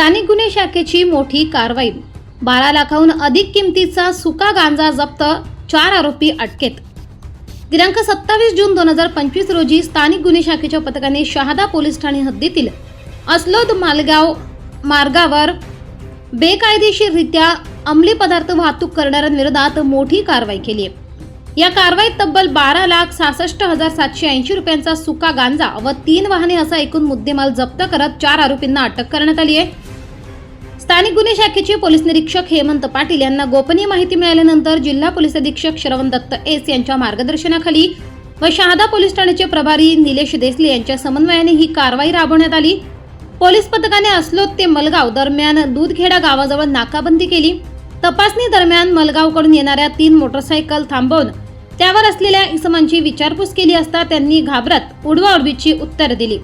स्थानिक गुन्हे शाखेची मोठी कारवाई. बारा लाखाहून अधिक किमतीचा सुका गांजा जप्त चार आरोपी अटकेत. दिनांक सत्तावीस जून दोन हजार पंचवीस रोजी स्थानिक गुन्हे शाखेच्या पथकाने शहादा पोलीस ठाणे हद्दीतील अस्लोद मालगाव मार्गावर बेकायदेशीररित्या अंमली पदार्थ वाहतूक करणाऱ्यांविरोधात मोठी कारवाई केली आहे. या कारवाईत तब्बल बारा लाख सहासष्ट हजार सातशे ऐंशी रुपयांचा सुका गांजा व तीन वाहने असा एकूण मुद्देमाल जप्त करत चार आरोपींना अटक करण्यात आली आहे. स्थानिक गुन्हे शाखेचे पोलीस निरीक्षक हेमंत पाटील यांना गोपनीय माहिती मिळाल्यानंतर जिल्हा पोलीस अधीक्षक श्रवण दत्त एस यांच्या मार्गदर्शनाखाली व शहादा पोलीस ठाण्याचे प्रभारी निलेश देसले यांच्या समन्वयाने ही कारवाई राबवण्यात आली. पोलीस पथकाने अस्लोद ते मलगाव दरम्यान दूधखेडा गावाजवळ नाकाबंदी केली. तपासणी दरम्यान मलगावकडून येणाऱ्या तीन मोटरसायकल थांबवून त्यावर असलेल्या इसमांची विचारपूस केली असता त्यांनी घाबरत उडवाउडवीची उत्तर दिली.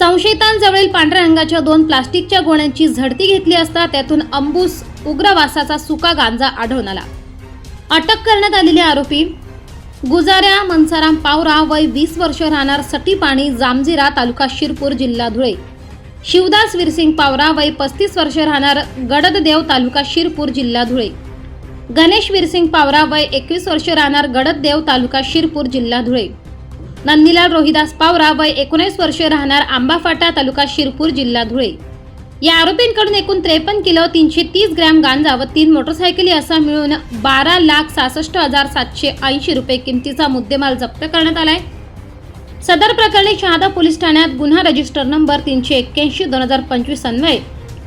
संशयितांजवळील पांढऱ्या रंगाच्या दोन प्लास्टिकच्या गोण्यांची झडती घेतली असता त्यातून अंबूस उग्रवासाचा सुका गांजा आढळून आला. अटक करण्यात आलेले आरोपी गुजाऱ्या मनसाराम पावरा वय वीस वर्ष राहणार सटीपाणी जामजिरा तालुका शिरपूर जिल्हा धुळे. शिवदास विरसिंग पावरा वय पस्तीस वर्ष राहणार गडददेव तालुका शिरपूर जिल्हा धुळे. गणेश वीरसिंग पावरा वय एकवीस वर्ष राहणार गडददेव तालुका शिरपूर जिल्हा धुळे. नंदीलाल रोहिदास पावरा वय एकोणीस वर्षे राहणार आंबाफाटा तालुका शिरपूर जिल्हा धुळे. या आरोपींकडून एकूण त्रेपन्न किलो तीनशे तीस ग्रॅम गांजा व तीन मोटरसायकली असा मिळून बारा लाख सहासष्ट हजार सातशे ऐंशी रुपये किमतीचा मुद्देमाल जप्त करण्यात आलाय. सदर प्रकरणी शहादा पोलीस ठाण्यात गुन्हा रजिस्टर नंबर तीनशे एक्क्याऐंशी दोन हजार पंचवीस अन्वये.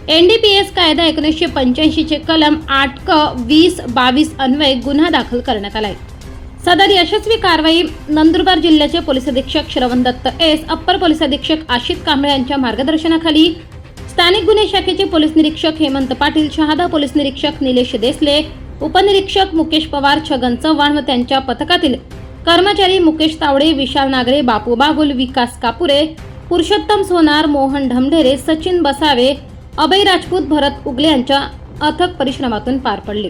एन डी पी एस कायदा एकोणीसशे पंच्याऐंशीचे कलम आठ क वीस बावीस अन्वये गुन्हा दाखल करण्यात आलाय. सदर यशस्वी कारवाई नंदुरबार जिल्ह्याचे पोलीस अधीक्षक श्रवण दत्त एस अप्पर पोलीस अधीक्षक आशित कांबळे यांच्या मार्गदर्शनाखाली स्थानिक गुन्हे शाखेचे पोलीस निरीक्षक हेमंत पाटील शहादा पोलीस निरीक्षक निलेश देसले उपनिरीक्षक मुकेश पवार छगन चव्हाण व त्यांच्या पथकातील कर्मचारी मुकेश तावडे विशाल नागरे बापू बागुल विकास कापुरे पुरुषोत्तम सोनार मोहन ढमढेरे सचिन बसावे अभय राजपूत भरत उगले यांच्या अथक परिश्रमातून पार पडले.